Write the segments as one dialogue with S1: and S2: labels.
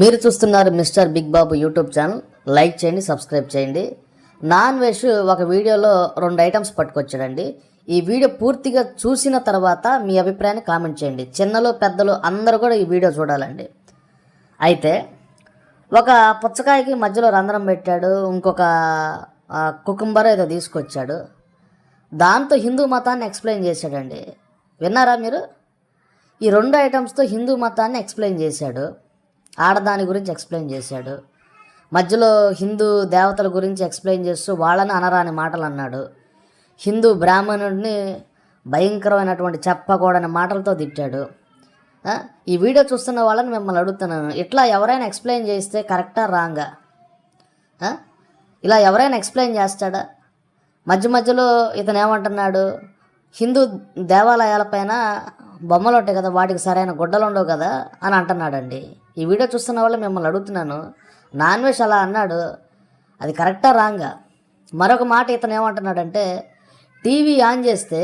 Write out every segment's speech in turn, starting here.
S1: మీరు చూస్తున్నారు mister big Babu YouTube channel. Like చేయండి సబ్స్క్రైబ్ చేయండి. నాన్ వెజ్ ఒక వీడియోలో రెండు ఐటమ్స్ పట్టుకొచ్చాడండి. ఈ వీడియో పూర్తిగా చూసిన తర్వాత మీ అభిప్రాయాన్ని కామెంట్ చేయండి. చిన్నలు పెద్దలు అందరూ కూడా ఈ వీడియో చూడాలండి. అయితే ఒక పుచ్చకాయకి మధ్యలో రంధ్రం పెట్టాడు. ఇంకొక కుకుంబర్ ఏదో తీసుకొచ్చాడు. దాంతో హిందూ మతాన్ని ఎక్స్ప్లెయిన్ చేశాడండి. విన్నారా మీరు? ఈ రెండు ఐటమ్స్తో హిందూ మతాన్ని ఎక్స్ప్లెయిన్ చేశాడు. ఆడదాని గురించి ఎక్స్ప్లెయిన్ చేశాడు. మధ్యలో హిందూ దేవతల గురించి ఎక్స్ప్లెయిన్ చేస్తూ వాళ్ళని అనరాని మాటలు అన్నాడు. హిందూ బ్రాహ్మణుడిని భయంకరమైనటువంటి చెప్పకూడని మాటలతో తిట్టాడు. ఈ వీడియో చూస్తున్న వాళ్ళని మిమ్మల్ని అడుగుతున్నాను ఇట్లా ఎవరైనా ఎక్స్ప్లెయిన్ చేస్తే కరెక్టా రాంగా? ఇలా ఎవరైనా ఎక్స్ప్లెయిన్ చేస్తాడా? మధ్య మధ్యలో ఇతను ఏమంటున్నాడు? హిందూ దేవాలయాలపైన బొమ్మలు ఉంటాయి కదా వాటికి సరైన గుడ్డలు ఉండవు కదా అని అంటున్నాడండి. ఈ వీడియో చూస్తున్న వాళ్ళు మిమ్మల్ని అడుగుతున్నాను. నాన్ వెజ్ అలా అన్నాడు. అది కరెక్టా రాంగా? మరొక మాట ఇతను ఏమంటున్నాడంటే టీవీ ఆన్ చేస్తే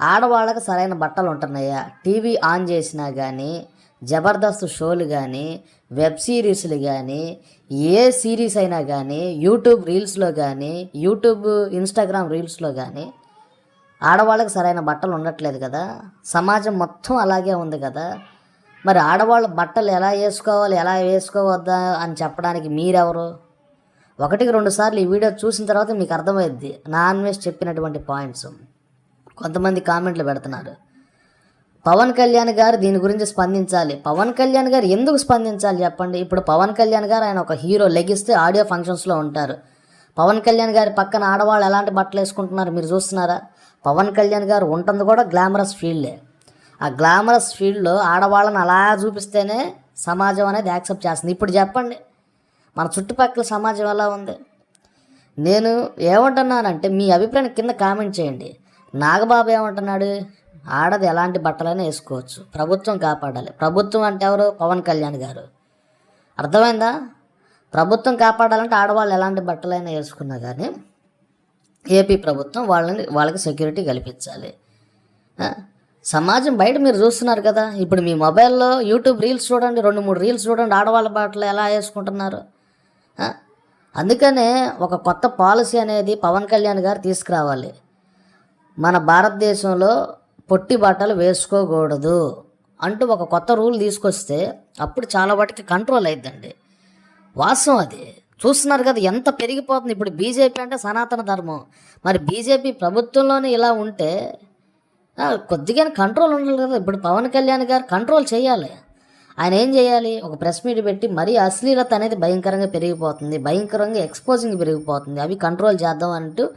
S1: ఆడవాళ్ళకి సరైన బట్టలు ఉంటున్నాయా? టీవీ ఆన్ చేసినా కానీ జబర్దస్త్ షోలు కానీ వెబ్ సిరీస్లు కానీ ఏ సిరీస్ అయినా కానీ యూట్యూబ్ రీల్స్లో కానీ యూట్యూబ్ ఇన్స్టాగ్రామ్ రీల్స్లో కానీ ఆడవాళ్ళకి సరైన బట్టలు ఉండట్లేదు కదా? సమాజం మొత్తం అలాగే ఉంది కదా? మరి ఆడవాళ్ళు బట్టలు ఎలా వేసుకోవాలి ఎలా వేసుకోవద్దా అని చెప్పడానికి మీరెవరు? ఒకటికి రెండు సార్లు ఈ వీడియో చూసిన తర్వాత మీకు అర్థమైద్ది. నాన్వేజ్ చెప్పినటువంటి పాయింట్స్. కొంతమంది కామెంట్లు పెడుతున్నారు. పవన్ కళ్యాణ్ గారు దీని గురించి స్పందించాలి. పవన్ కళ్యాణ్ గారు ఎందుకు స్పందించాలి చెప్పండి? ఇప్పుడు పవన్ కళ్యాణ్ గారు ఆయన ఒక హీరో లెగిస్తే ఆడియో ఫంక్షన్స్లో ఉంటారు. పవన్ కళ్యాణ్ గారి పక్కన ఆడవాళ్ళు ఎలాంటి బట్టలు వేసుకుంటున్నారు మీరు చూస్తున్నారా? పవన్ కళ్యాణ్ గారు ఉంటుంది కూడా గ్లామరస్ ఫీల్డే. ఆ గ్లామరస్ ఫీల్డ్లో ఆడవాళ్ళని అలా చూపిస్తేనే సమాజం అనేది యాక్సెప్ట్ చేస్తుంది. ఇప్పుడు చెప్పండి మన చుట్టుపక్కల సమాజం ఎలా ఉంది? నేను ఏమంటున్నానంటే మీ అభిప్రాయం కింద కామెంట్ చేయండి. నాగబాబు ఏమంటున్నాడు? ఆడది ఎలాంటి బట్టలైనా వేసుకోవచ్చు. ప్రభుత్వం కాపాడాలి. ప్రభుత్వం అంటే ఎవరు? పవన్ కళ్యాణ్ గారు. అర్థమైందా? ప్రభుత్వం కాపాడాలంటే ఆడవాళ్ళు ఎలాంటి బట్టలైనా వేసుకున్నా కానీ ఏపీ ప్రభుత్వం వాళ్ళని వాళ్ళకి సెక్యూరిటీ కల్పించాలి. సమాజం బయట మీరు చూస్తున్నారు కదా ఇప్పుడు మీ మొబైల్లో యూట్యూబ్ రీల్స్ చూడండి రెండు మూడు రీల్స్ చూడండి ఆడవాళ్ళ బట్టలు ఎలా వేసుకుంటున్నారు? అందుకనే ఒక కొత్త పాలసీ అనేది పవన్ కళ్యాణ్ గారు తీసుకురావాలి. మన భారతదేశంలో పొట్టి బట్టలు వేసుకోకూడదు అంటూ ఒక కొత్త రూల్ తీసుకొస్తే అప్పుడు చాలా వాటికి కంట్రోల్ అయిద్దండి. వాస్తవం అది. చూస్తున్నారు కదా ఎంత పెరిగిపోతుంది. ఇప్పుడు బీజేపీ అంటే సనాతన ధర్మం. మరి బీజేపీ ప్రభుత్వంలోనే ఇలా ఉంటే కొద్దిగా కంట్రోల్ ఉండాలి కదా. ఇప్పుడు పవన్ కళ్యాణ్ గారు కంట్రోల్ చేయాలి. ఆయన ఏం చేయాలి? ఒక ప్రెస్ మీట్ పెట్టి మరీ అశ్లీలత అనేది భయంకరంగా పెరిగిపోతుంది. భయంకరంగా ఎక్స్పోజింగ్ పెరిగిపోతుంది. అవి కంట్రోల్ చేద్దాం అంటూ